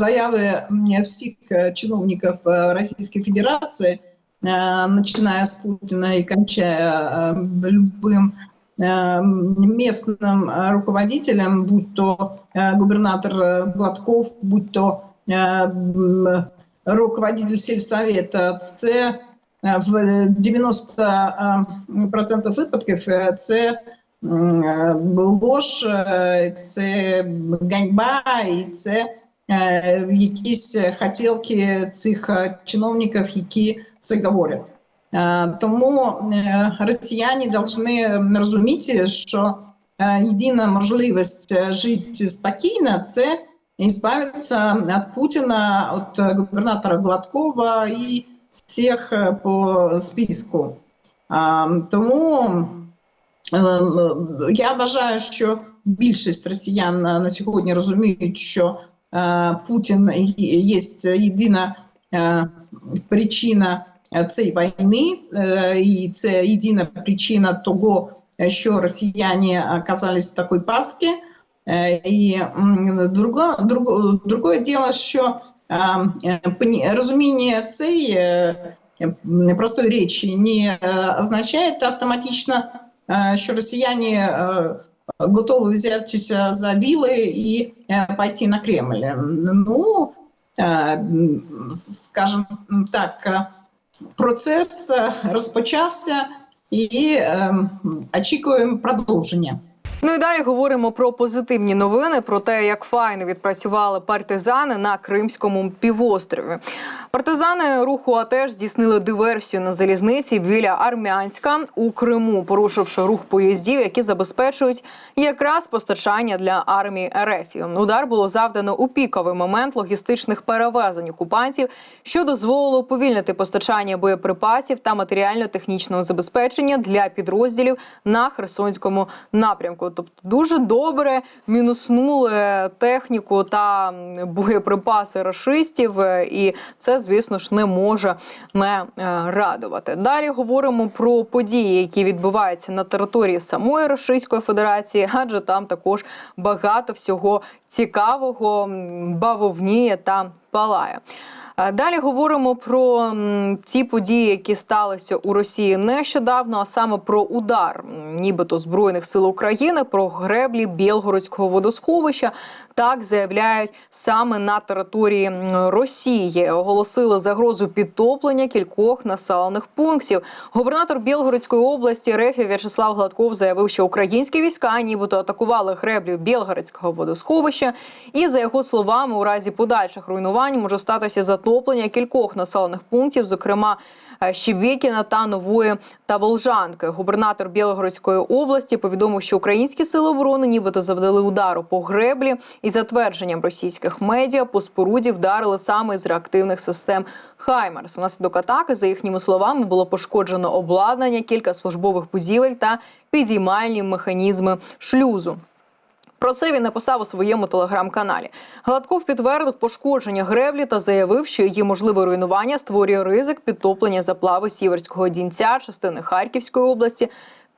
Заяви всех э, чиновников э, Российской Федерации, э, начиная с Путина и кончая любым местным руководителем, будь то губернатор Гладков, будь то руководитель сельсовета, це в 90% выпадков це ложь, це ганьба і це якісь хотілки цих е, чиновників, які це говорять. Е, Тому е, росіяни повинні розуміти, що е, єдина можливість е, жити спокійно це избавиться Путина, от э, губернатора Гладкова и всех э, по списку. Тому е, я вважаю, що більшість росіян на сьогодні розуміють, що е, Путін є єдина е, причина е, цієї війни, е, і це єдина причина того, що росіяни оказались в такій пастці. Э, И м, друго, друго, другое дело, що а, е, поні- розуміння цієї е, м, простої речі не е, означає автоматично, е, що росіяни е, взяться за віли і е, пойти на Кремль. Ну, скажем так, процес е, розпочався і очікуємо продовження. Ну і далі говоримо про позитивні новини, про те, як файно відпрацювали партизани на Кримському півострові. Партизани руху АТЕШ здійснили диверсію на залізниці біля Армянська у Криму, порушивши рух поїздів, які забезпечують якраз постачання для армії РФ. Удар було завдано у піковий момент логістичних перевезень окупантів, що дозволило уповільнити постачання боєприпасів та матеріально-технічного забезпечення для підрозділів на Херсонському напрямку. Тобто дуже добре мінуснули техніку та боєприпаси рашистів, е, і це, звісно ж, не може не е, радувати. Далі говоримо про події, які відбуваються на території самої Російської Федерації, адже там також багато всього цікавого бавовніє та палає. Далі говоримо про ті події, які сталися у Росії нещодавно, а саме про удар, нібито збройних сил України, про греблі Білгородського водосховища. Так заявляють саме на території Росії. Оголосили загрозу підтоплення кількох населених пунктів. Губернатор Білгородської області Рефі В'ячеслав Гладков заявив, що українські війська нібито атакували греблі Білгородського водосховища. І за його словами, у разі подальших руйнувань може статися затоплення кількох населених пунктів, зокрема. е, Щебєкіна та Нової та Волжанки. Губернатор Білогородської області повідомив, що українські сили оборони нібито завдали удару по греблі і за твердженням російських медіа по споруді вдарили саме з реактивних систем Хаймерс. Внаслідок атаки, за їхніми словами, було пошкоджено обладнання, кілька службових будівель та підіймальні механізми шлюзу. Про це він написав у своєму телеграм-каналі. Гладков підтвердив пошкодження греблі та заявив, що її можливе руйнування створює ризик підтоплення заплави Сіверського дінця, частини Харківської області.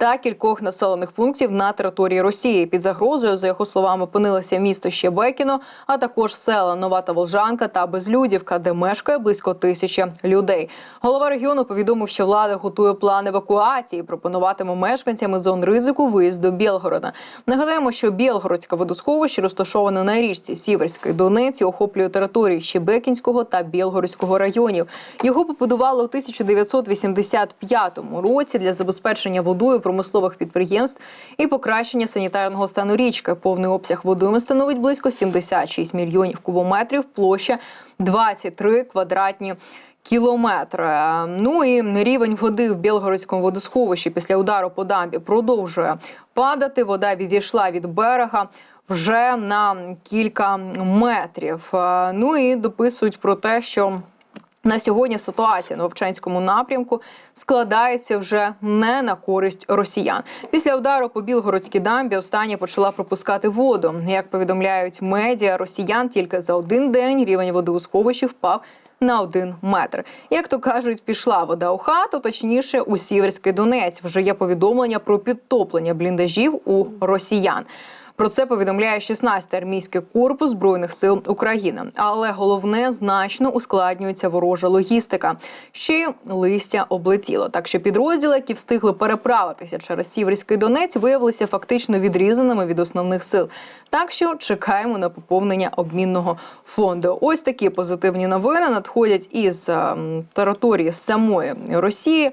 Та кількох населених пунктів на території Росії під загрозою, за його словами, опинилося місто Щебекіно, а також села Нова та Волжанка та Безлюдівка, де мешкає близько тисячі людей. Голова регіону повідомив, що влада готує план евакуації, пропонуватиме мешканцям із зон ризику виїзд до Білгорода. Нагадаємо, що Білгородське водосховище розташоване на річці Сіверський Донець і охоплює території Щебекінського та Білгородського районів. Його побудували у 1985 році для забезпечення водою промислових підприємств і покращення санітарного стану річки. Повний обсяг водойми становить близько 76 мільйонів кубометрів, площа 23 квадратні. Кілометри. Ну і рівень води в Білгородському водосховищі після удару по дамбі продовжує падати. Вода відійшла від берега вже на кілька метрів. Е, Ну і дописують про те, що на сьогодні ситуація на Вовчанському напрямку складається вже не на користь росіян. Після удару по Білгородській дамбі остання почала пропускати воду. Як повідомляють медіа, росіян тільки за один день рівень води у сховищі впав. На один метр, як то кажуть, пішла вода у хату, точніше у Сіверський Донець. Вже є повідомлення про підтоплення бліндажів у росіян. Про це повідомляє 16-й армійський корпус збройних сил України. Але головне значно ускладнюється ворожа логістика. Ще й листя облетіло. Так що підрозділи, які встигли переправитися через Сіверський Донець, виявилися фактично відрізаними від основних сил. Так що чекаємо на поповнення обмінного фонду. Ось такі позитивні новини надходять із ем, території самої Росії.